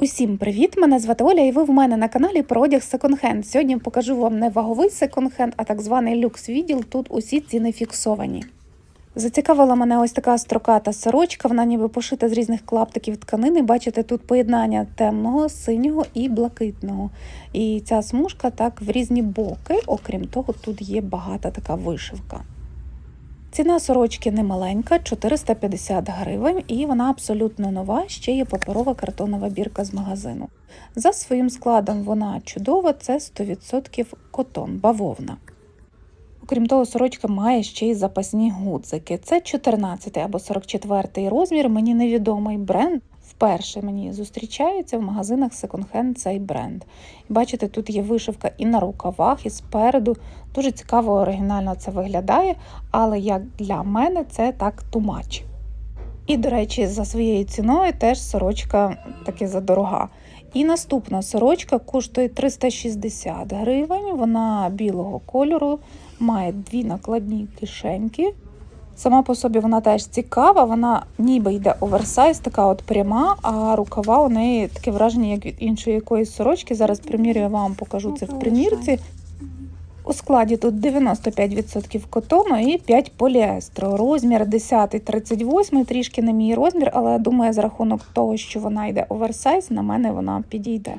Усім привіт! Мене звати Оля, і ви в мене на каналі про одяг секонд-хенд. Сьогодні покажу вам не ваговий секонд-хенд, а так званий люкс-відділ. Тут усі ціни фіксовані. Зацікавила мене ось така строката сорочка, вона ніби пошита з різних клаптиків тканини. Бачите, тут поєднання темного, синього і блакитного. І ця смужка так в різні боки. Окрім того, тут є багата така вишивка. Ціна сорочки немаленька, 450 гривень, і вона абсолютно нова. Ще є паперова картонова бірка з магазину. За своїм складом вона чудова, це 100% котон, бавовна. Окрім того, сорочка має ще й запасні гудзики. Це 14 або 44 розмір, мені невідомий бренд. Вперше мені зустрічається в магазинах секонд-хенд цей бренд. Бачите, тут є вишивка і на рукавах, і спереду. Дуже цікаво, оригінально це виглядає, але як для мене це так тумач. І, до речі, за своєю ціною теж сорочка таки задорога. І наступна сорочка коштує 360 гривень. Вона білого кольору, має дві накладні кишеньки. Сама по собі вона теж цікава, вона ніби йде оверсайз, така от пряма, а рукава у неї таке враження, як від іншої якоїсь сорочки. Зараз примірюю вам покажу це в примірці. У складі тут 95% котону і 5 поліестру. Розмір 10 38 трішки не мій розмір, але думаю, за рахунок того, що вона йде оверсайз, на мене вона підійде.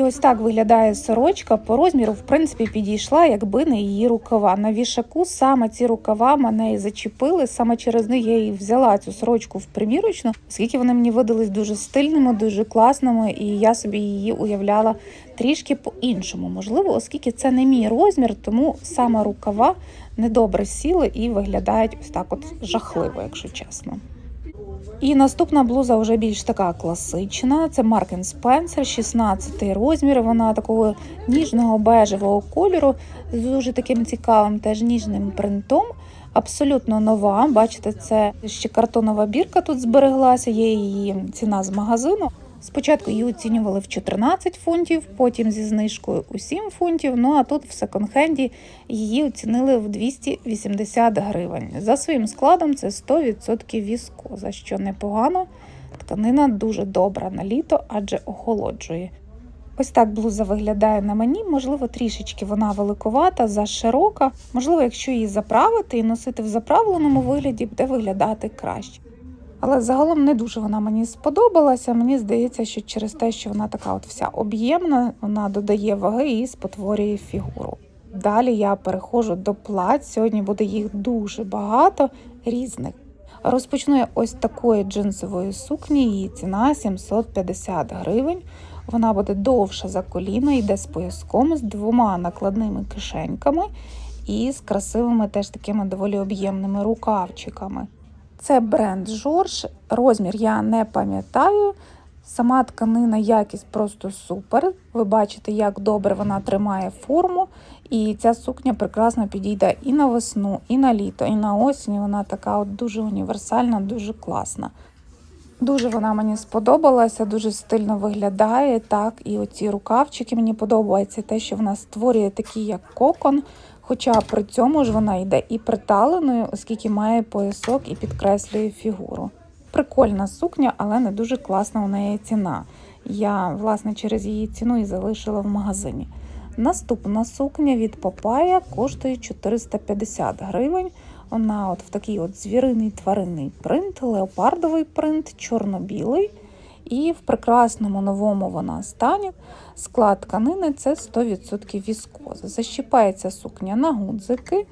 І ось так виглядає сорочка. По розміру, в принципі, підійшла, якби не її рукава. На вішаку саме ці рукава мене і зачепили. Саме через них я і взяла цю сорочку в примірочну, оскільки вони мені видались дуже стильними, дуже класними, і я собі її уявляла трішки по-іншому. Можливо, оскільки це не мій розмір, тому саме рукава недобре сіли і виглядають ось так, от жахливо, якщо чесно. І наступна блуза вже більш така класична. Це Mark Spencer, 16 розмір. Вона такого ніжного бежевого кольору з дуже таким цікавим теж ніжним принтом. Абсолютно нова. Бачите, це ще картонова бірка тут збереглася, є її ціна з магазину. Спочатку її оцінювали в 14 фунтів, потім зі знижкою у 7 фунтів. Ну а тут в секонд-хенді її оцінили в 280 гривень. За своїм складом це 100% віскоза, що непогано. Тканина дуже добра на літо, адже охолоджує. Ось так блуза виглядає на мені. Можливо, трішечки вона великовата, заширока. Можливо, якщо її заправити і носити в заправленому вигляді, буде виглядати краще. Але загалом не дуже вона мені сподобалася. Мені здається, що через те, що вона така от вся об'ємна, вона додає ваги і спотворює фігуру. Далі я переходжу до плать. Сьогодні буде їх дуже багато різних. Розпочну я ось такої джинсової сукні, її ціна 750 гривень. Вона буде довша за коліно, йде з пояском, з двома накладними кишеньками і з красивими теж такими доволі об'ємними рукавчиками. Це бренд Жорж. Розмір я не пам'ятаю. Сама тканина якість просто супер. Ви бачите, як добре вона тримає форму. І ця сукня прекрасно підійде і на весну, і на літо, і на осінь. Вона така от дуже універсальна, дуже класна. Дуже вона мені сподобалася, дуже стильно виглядає. Так, і оці рукавчики мені подобається те, що вона створює такий як кокон. Хоча при цьому ж вона йде і приталеною, оскільки має поясок і підкреслює фігуру. Прикольна сукня, але не дуже класна у неї ціна. Я, власне, через її ціну і залишила в магазині. Наступна сукня від Папая коштує 450 гривень. Вона от в такий от звіриний тваринний принт, леопардовий принт, чорно-білий. І в прекрасному новому вона стані. Склад тканини це 100% віскоза. Защіпається сукня на гудзики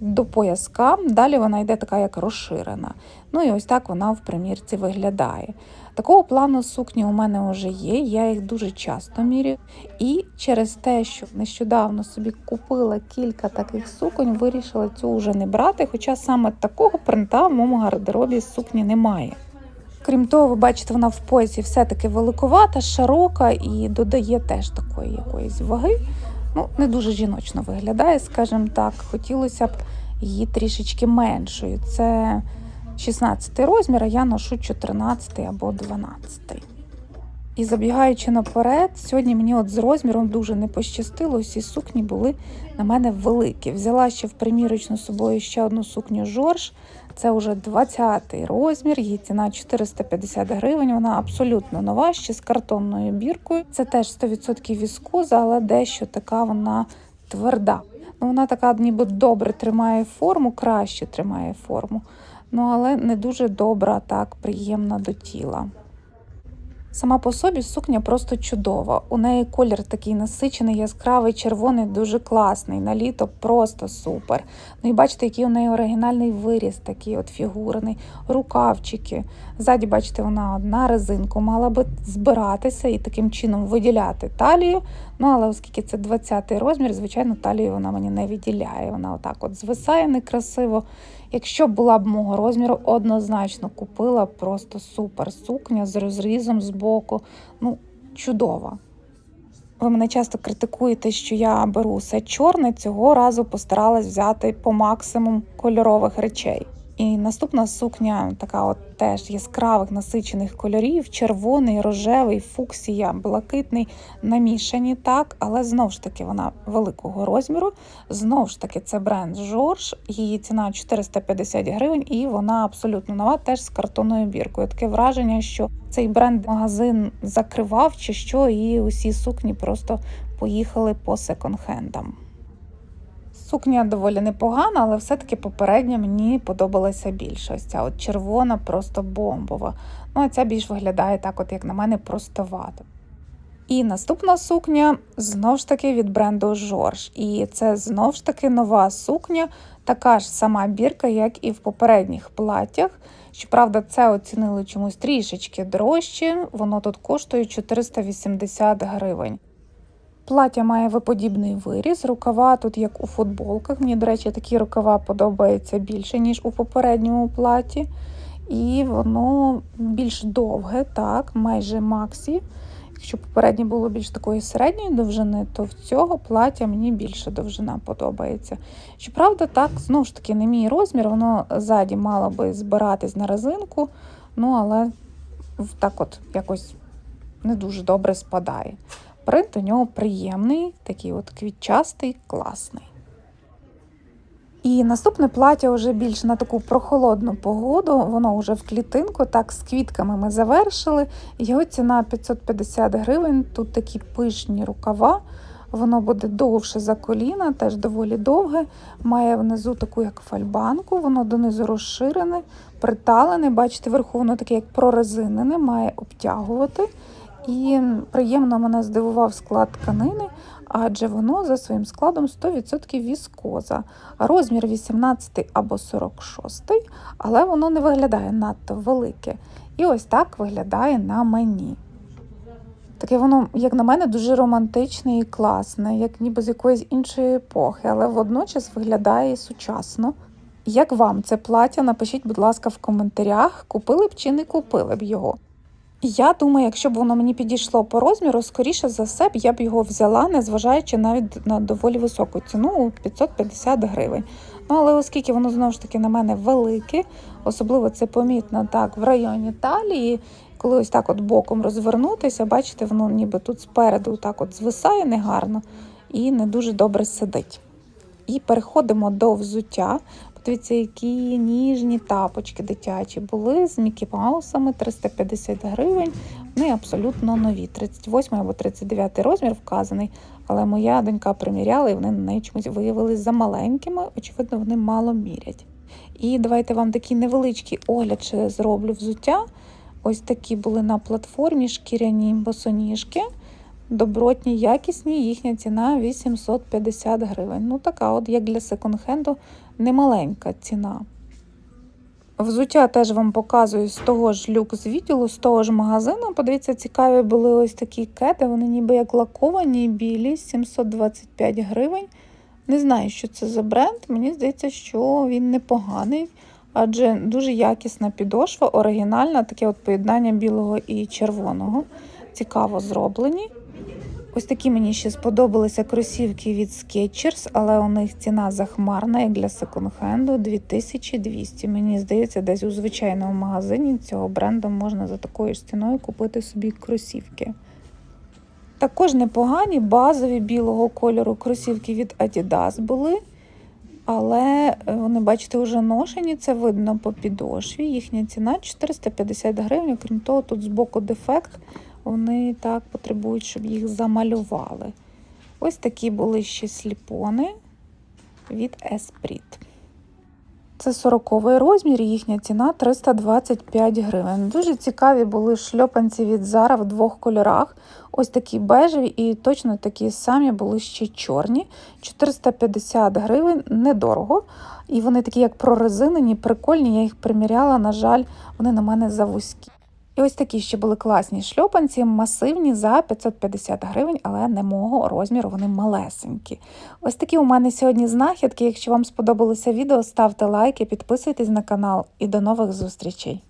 до пояска. Далі вона йде така, як розширена. Ну і ось так вона в примірці виглядає. Такого плану сукні у мене вже є, я їх дуже часто мірю. І через те, що нещодавно собі купила кілька таких суконь, вирішила цю вже не брати, хоча саме такого принта в моєму гардеробі сукні немає. Крім того, ви бачите, вона в поясі все-таки великовата, широка і додає теж такої якоїсь ваги. Ну, не дуже жіночно виглядає, скажімо так. Хотілося б її трішечки меншою. Це 16 розмір, а я ношу 14 або 12. І забігаючи наперед, сьогодні мені от з розміром дуже не пощастило. Усі сукні були на мене великі. Взяла ще в примірочну з собою ще одну сукню Жорж. Це вже 20-й розмір, її ціна 450 гривень. Вона абсолютно нова, ще з картонною біркою. Це теж 100% віскоза, але дещо така вона тверда. Ну, вона така ніби добре тримає форму, краще тримає форму. Ну, але не дуже добра, так приємна до тіла. Сама по собі сукня просто чудова. У неї колір такий насичений, яскравий, червоний, дуже класний. На літо просто супер. Ну і бачите, який у неї оригінальний виріс, такий от фігурний, рукавчики. Ззаді, бачите, вона одна резинку мала би збиратися і таким чином виділяти талію. Ну, але оскільки це 20-й розмір, звичайно, талію вона мені не виділяє. Вона отак от звисає некрасиво. Якщо була б мого розміру, однозначно купила просто супер сукня з розрізом з боку. Ну, чудова. Ви мене часто критикуєте, що я беру все чорне. Цього разу постаралась взяти по максимум кольорових речей. І наступна сукня така, от теж яскравих насичених кольорів: червоний, рожевий, фуксія, блакитний, намішані так, але знову ж таки вона великого розміру. Знову ж таки, це бренд Жорж. Її ціна 450 гривень, і вона абсолютно нова, теж з картонною біркою. Таке враження, що цей бренд магазин закривав чи що, і усі сукні просто поїхали по секонд-хендам. Сукня доволі непогана, але все-таки попередня мені подобалася більше. Ось ця от червона, просто бомбова. Ну, а ця більш виглядає так, от, як на мене, простовато. І наступна сукня знову ж таки від бренду Жорж. І це знову ж таки нова сукня, така ж сама бірка, як і в попередніх платтях. Щоправда, це оцінили чомусь трішечки дорожче, воно тут коштує 480 гривень. Плаття має виподібний виріз, рукава тут як у футболках. Мені, до речі, такі рукава подобаються більше, ніж у попередньому платі. І воно більш довге, так, майже максі. Якщо попереднє було більш такої середньої довжини, то в цього плаття мені більше довжина подобається. Щоправда, так, знову ж таки, не мій розмір, воно ззаді мало би збиратись на резинку, ну але так от якось не дуже добре спадає. Принт у нього приємний, такий от квітчастий, класний. І наступне плаття вже більш на таку прохолодну погоду, воно вже в клітинку, так з квітками ми завершили. Його ціна 550 гривень. Тут такі пишні рукава, воно буде довше за коліна, теж доволі довге. Має внизу таку як фальбанку, воно донизу розширене, приталене. Бачите, вверху воно таке як прорезинене, має обтягувати. І приємно мене здивував склад тканини, адже воно за своїм складом 100% віскоза. Розмір 18 або 46, але воно не виглядає надто велике. І ось так виглядає на мені. Таке воно, як на мене, дуже романтичне і класне, як ніби з якоїсь іншої епохи, але водночас виглядає сучасно. Як вам це плаття? Напишіть, будь ласка, в коментарях, купили б чи не купили б його. Я думаю, якщо б воно мені підійшло по розміру, скоріше за все б я б його взяла, незважаючи навіть на доволі високу ціну 550 гривень. Ну, але оскільки воно знову ж таки на мене велике, особливо це помітно так в районі талії, коли ось так от боком розвернутися, бачите, воно ніби тут спереду так от звисає негарно і не дуже добре сидить. І переходимо до взуття. Дивіться, які ніжні тапочки дитячі були з Мікі Маусами 350 гривень. Вони абсолютно нові. 38 або 39 розмір вказаний. Але моя донька приміряла, і вони на неї чомусь виявилися замаленькими. Очевидно, вони мало мірять. І давайте вам такий невеличкий огляд ще зроблю взуття. Ось такі були на платформі шкіряні босоніжки. Добротні, якісні, їхня ціна 850 гривень. Ну, така, от, як для секонд-хенду, немаленька ціна. Взуття теж вам показую з того ж люкс відділу, з того ж магазину. Подивіться, цікаві були ось такі кети, вони ніби як лаковані, білі, 725 гривень. Не знаю, що це за бренд. Мені здається, що він непоганий, адже дуже якісна підошва, оригінальна, таке от поєднання білого і червоного. Цікаво зроблені. Ось такі мені ще сподобалися кросівки від Skechers, але у них ціна захмарна, як для секонд-хенду 2200. Мені здається, десь у звичайному магазині цього бренду можна за такою ж ціною купити собі кросівки. Також непогані базові білого кольору кросівки від Adidas були. Але е, вони, бачите, вже ношені, це видно по підошві. Їхня ціна 450 гривень. Крім того, тут збоку дефект. Вони так потребують, щоб їх замалювали. Ось такі були ще сліпони від Esprit. Це 40 розмір, їхня ціна 325 гривень. Дуже цікаві були шльопанці від Zara в двох кольорах. Ось такі бежеві і точно такі самі були ще чорні. 450 гривень, недорого. І вони такі, як прорезинені, прикольні. Я їх приміряла, на жаль, вони на мене завузькі. І ось такі ще були класні шльопанці, масивні за 550 гривень, але не мого розміру, вони малесенькі. Ось такі у мене сьогодні знахідки. Якщо вам сподобалося відео, ставте лайки, підписуйтесь на канал і до нових зустрічей.